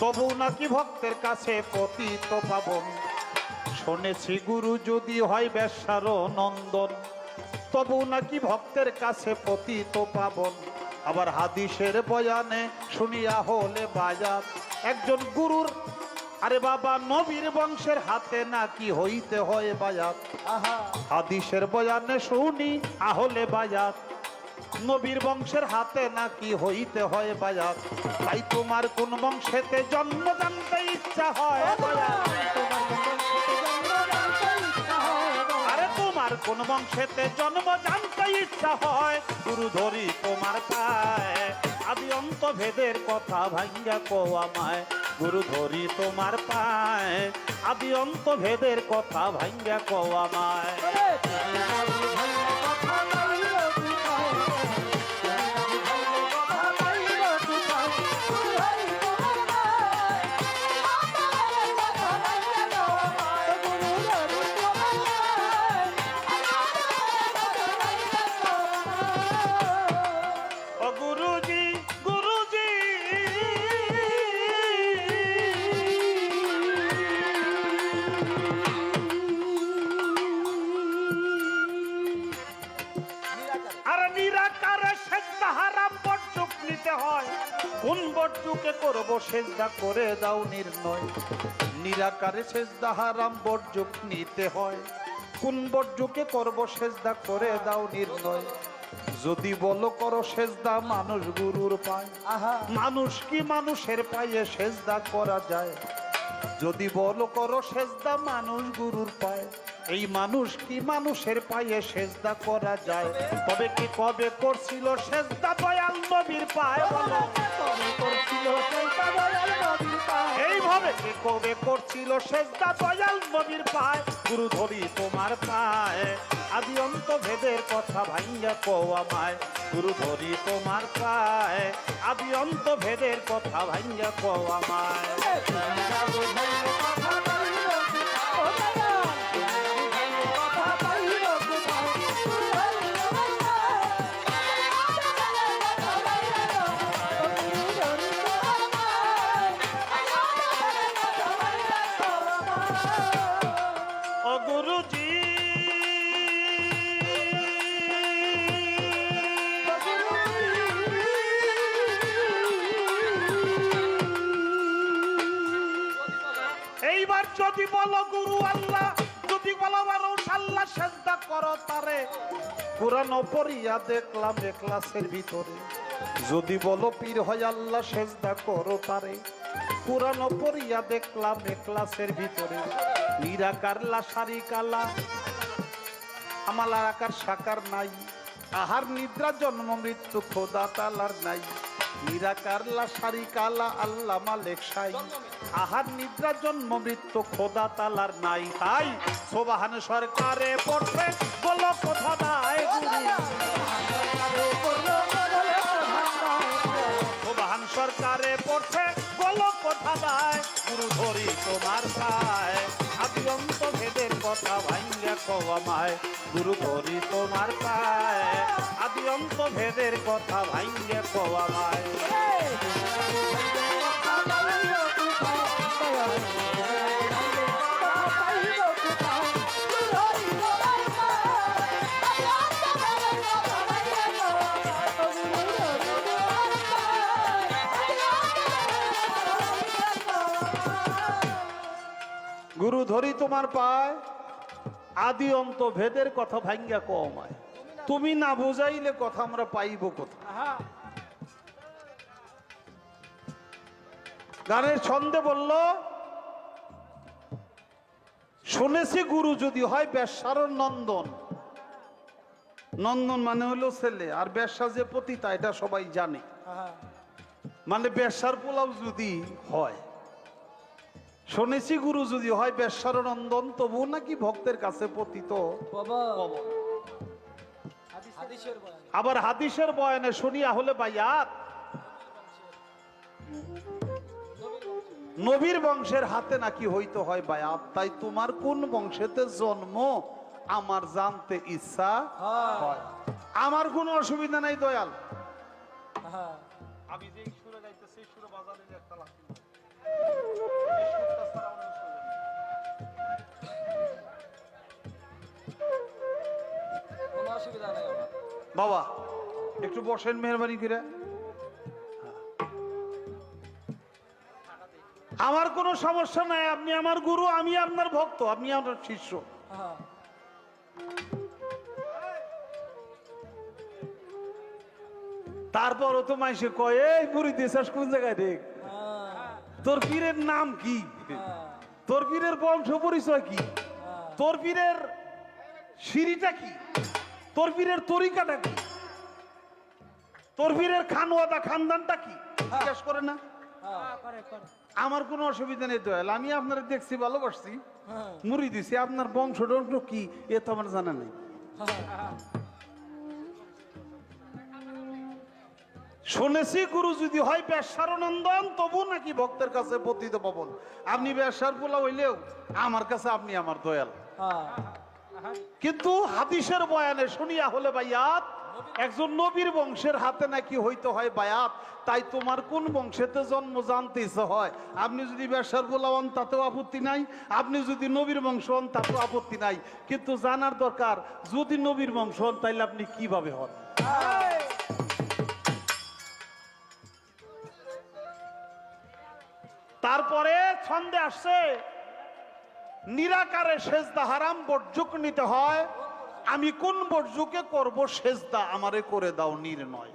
তবু নাকি ভক্তের কাছে পতিত পাবন। শুনেছি গুরু যদি হয় ব্যবসার নন্দন তবু নাকি ভক্তের কাছে পতিত পাবন। আবার হাদিসের বয়ানে শুনিয়া হলে বাজার একজন গুরুর আরে বাবা নবীর বংশের হাতে নাকি হইতে হয় আহা। হাদিসের বয়ানে শুনি আহলে বায়াত নবীর বংশের হাতে নাকি হইতে হয় বায়াত? তাই তোমার কোন বংশেতে জন্ম জানতে ইচ্ছা হয় আরে তোমার কোন বংশেতে জন্ম জানতে ইচ্ছা হয়? গুরু ধরি তোমার পায় আদি অন্ত ভেদের কথা ভাঙ্গা কো আমায় গুরু ধরি তোমার পায় আদি অন্ত ভেদের কথা ভাঙ্গা কো আমায় সেজদা করে দাও নির্ণয়। নিরাকারে সেজদা হারাম বর্জুক নিতে হয়। কোন বর্জুকে করব সেজদা করে দাও নির্ণয়। যদি বলো করো সেজদা মানুষ গুরুর পায়। আহা। মানুষ কি মানুষের পায়ে সেজদা করা যায়? যদি বলো করো সেজদা মানুষ গুরুর পায়। এই মানুষ কি মানুষের পায়ে সেজদা করা যায়? তবে কি কবে করছিল সেজদা দয়াল নবীর পায় বলো। এইভাবে কি কবে করছিল সেজদা দয়াল নবীর পায়? গুরু ধরি তোমার পায় আদি অন্ত ভেদের কথা ভাইয়া কো আমায়। গুরু ধরি তোমার পায় আদি অন্ত ভেদের কথা ভাইয়া কো আমায়। যদি বলো গুরু আল্লাহ, যদি বলো আল্লাহ সেজদা করো তারে। কোরআন পড়িয়া দেখলাম ক্লাসের ভিতরে। যদি বলো পীর হয় আল্লাহ সেজদা করো তারে। কোরআন পড়িয়া দেখলাম ক্লাসের ভিতরে। নিরাকার লাসারি কালা, আমালার আকার সাকার নাই। আহার নিদ্রা জন্ম মৃত্যু খোদা তালার নাই। নিরাকার লাসারি কালা আল্লাহ মালেক সাই। আহার খোদা তালার নাই তাই। সরকারে কোথা পড়ছে বলো কোথা গুরু ধরি তোমার পায়। আদি অন্ত ভেদের কথা ভাঙ্গা কমায় গুরু ধরি তোমার পায়। আদি অন্ত ভেদের কথা ভাঙ্গা কমায় গুরু ধরি তোমার পায়। আদি অন্ত ভেদের কথা ভাঙ্গা কমায় তুমি না বুঝাইলে কথা আমরা পাইব কোথা গানের ছন্দে বলল শুনেছি গুরু যদি হয় বেশ্যারণ নন্দন। নন্দন মানে হলো ছেলে আর বেশ্যা যে পতিতা এটা সবাই জানে। মানে বেশ্যার পোলাও যদি হয় শুনেছি গুরু যদি হয় বেশ্যার তবু নাকি ভক্তের কাছে পতিত। আবার হাদিসের বয়ানে শুনিয়া হলে বাইয়াত নবীর বংশের হাতে নাকি হইতে হয় বায়াত তাই তোমার কোন বংশেতে জন্ম আমার জানতে ইচ্ছা হয়। আমার কোনো অসুবিধা নাই দয়াল। হ্যাঁ। আমি যে সুরে সুরে বাজারে একটা বাবা, একটু বসেন মেহরবানি করে। আমার কোনো সমস্যা নাই, আপনি আমার গুরু, আমি আপনার ভক্ত, আপনি আমার শিষ্য। তারপরও তো মাইসে কয়, এই বুড়ি দেশাস কোন জায়গায় দেখ? তোর পীরের নাম কি? তোর পীরের বংশ পরিচয় কি? তোর পীরের সিঁড়িটা কি? তোর পীরের তরিকাটা কি? তোর পীরের খানওয়াদা খানদানটা কি? জিজ্ঞেস করে না? আমার কোনো অসুবিধা নেই দয়াল আমি আপনারা দেখছি ভালোবাসছি হ্যাঁ। মুড়ি দিছি আপনার বংশ টংশ কি এ তো আমার জানা নেই। শুনেছি গুরু যদি হয় ব্যবসার নন্দন তবু নাকি ভক্তের কাছে পতিত পাবন। আপনি ব্যবসার পোলা হইলেও আমার কাছে আপনি আমার দয়াল। হ্যাঁ। কিন্তু হাদিসের বয়ানে শুনিয়া হলে বায়াত একজন নবীর বংশের হাতে নাকি হইতে হয় বায়াত তাই তোমার কোন বংশেতে জন্ম জানতে ইচ্ছে হয়? আপনি যদি ব্যবসার পোলা হন তাতেও আপত্তি নাই। আপনি যদি নবীর বংশ হন তাতেও আপত্তি নাই। কিন্তু জানার দরকার যদি নবীর বংশ হন তাইলে আপনি কীভাবে হন? তারপরে ছন্দে আসছে, নিরাকারে সেজদা হারাম বর্জুক নিতে হয়। আমি কোন বর্জুকে করব সেজদা? আমারে করে দাও নির্ণয়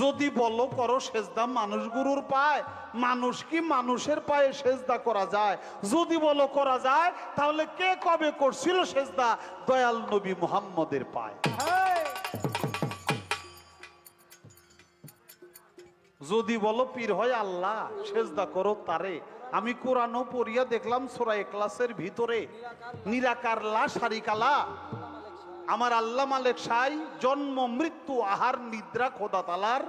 যদি বলো, করো সেজদা, মানুষ গুরুর পায়। মানুষ কি মানুষের পায়ে সেজদা করা যায়? যদি বলো করা যায়, তাহলে কে কবে করছিল সেজদা? দয়াল নবী মুহাম্মদের পায়। যদি বলো পীর হয় আল্লাহ সেজদা করো তারে। আমি কোরআনও পড়িয়া দেখলাম সোরা ক্লাসের ভিতরে নিরাকার লা সারিকালা আমার আল্লাহ মালেক সাই জন্ম মৃত্যু আহার নিদ্রা খোদা তালার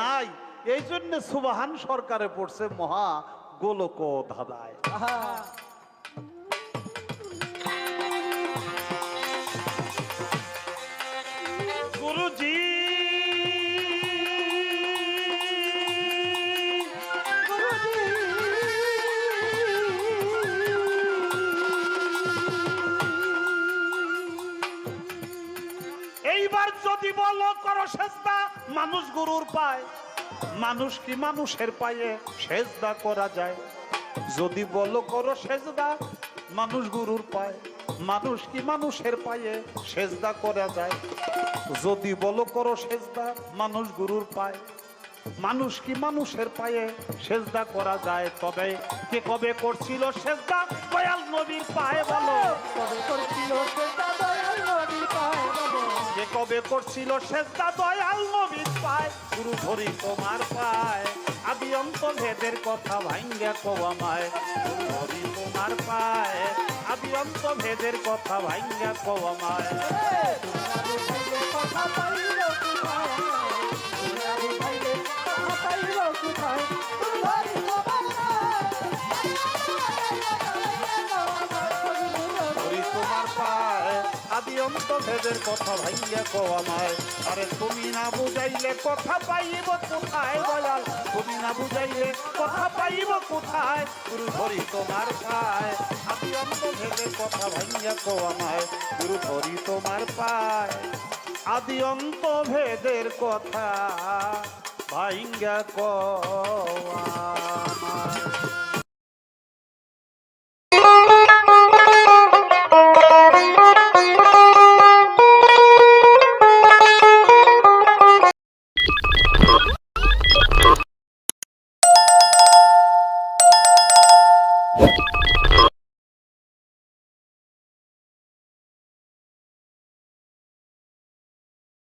নাই। এই জন্য সুবাহান সরকারে পড়ছে মহা গোলক ধাঁধায় যদি বলো করো সেজদা, মানুষ গুরুর পায়। মানুষ কি মানুষের পায়ে সেজদা করা যায়? যদি বলো করো সেজদা, মানুষ গুরুর পায়। মানুষ কি মানুষের পায়ে সেজদা করা যায়? যদি বলো করো সেজদা, মানুষ গুরুর পায়। মানুষ কি মানুষের পায়ে সেজদা করা যায়? তবে কে কবে করছিল সেজদা? দয়াল নবীর পায়ে বলো। কবে করছিল পায়ে কে কবে করছিল সেজদা দয়াল নবীর পায়, গুরু ধরি তোমার পায়। আদি অন্ত ভেদের কথা ভাঙ্গে কবামায় গুরু ধরি তোমার পায়। আদি অন্ত ভেদের কথা ভাঙ্গে কবামায় কথা অন্ত ভেদের কথা ভাঙ্গা কবামায় আরে তুমি না বুঝাইলে কথা পাইব কোথায় দয়াল? তুমি না বুঝাইলে কথা পাইব কোথায়? গুরু ধরি তোমার পায়। আদি অন্ত ভেদের কথা ভাঙ্গা কবামায় গুরু ধরি তোমার পায়। আদি অন্ত ভেদের কথা ভাঙ্গা কবামায়